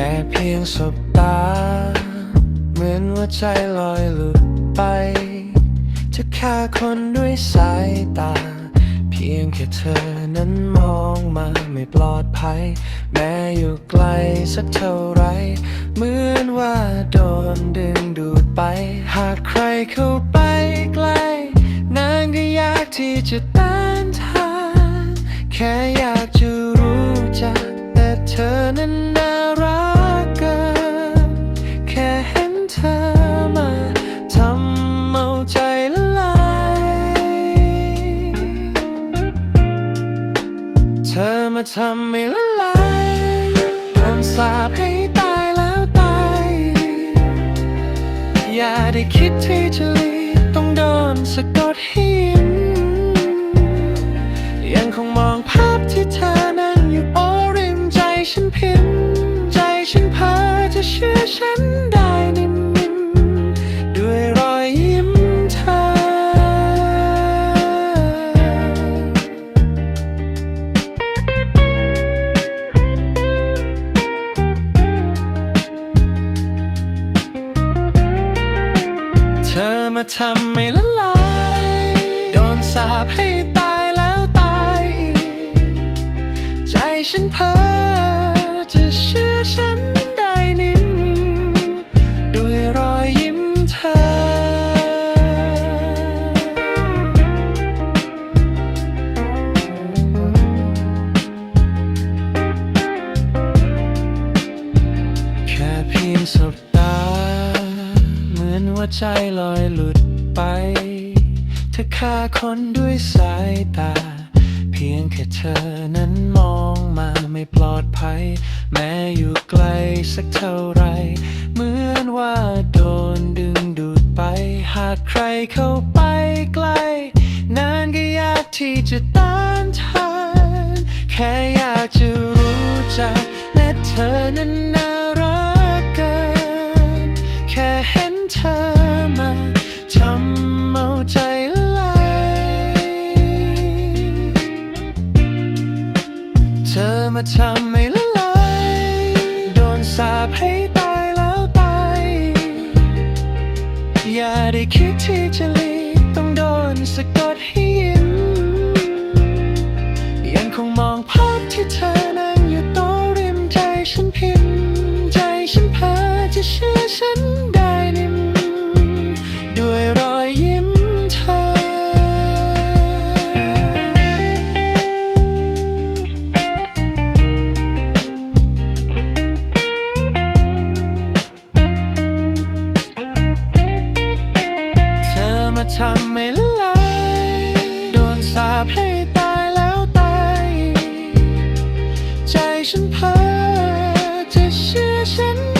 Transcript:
ค่เพียงสบตา เหมือนว่าใจลอยหลุดไป จะฆ่าคนด้วยสายตา เพียงแค่เธอนั้นมองมาไม่ปลอดภัย แม้อยู่ไกลสักเท่าไร เหมือนว่าโดนดึงดูดไป หากใครเข้าไปใกล้นางก็ยากที่จะต้านทาน แค่อยากจะรู้จักแต่เธอนั้น ทำให้ละลายโดนสาบให้ตายแล้วตาย อย่าได้คิดที่จะหลีกต้องโดนสะกดหิน ยังคงมองภาพที่เธอนั่งอยู่โอริมใจฉันพิม มาทำให้ละลายโดนสาบให้ตายแล้วตายอีกใจฉันเพ้อจะเชื่อ ใจลอยหลุดไป เธอฆ่าคนด้วยสายตา เพียงแค่เธอนั้นมองมาไม่ปลอดภัย แม้อยู่ไกลสักเท่าไร เหมือนว่าโดนดึงดูดไป หากใครเข้าไปใกล้นานก็ยากที่จะต้านทาน แค่อยากจะรู้จักและเธอนั้น เทำไม่ไหลโดนสาปให้ตายแล้วตาย ใจฉันเพ้อจะเชื่อฉัน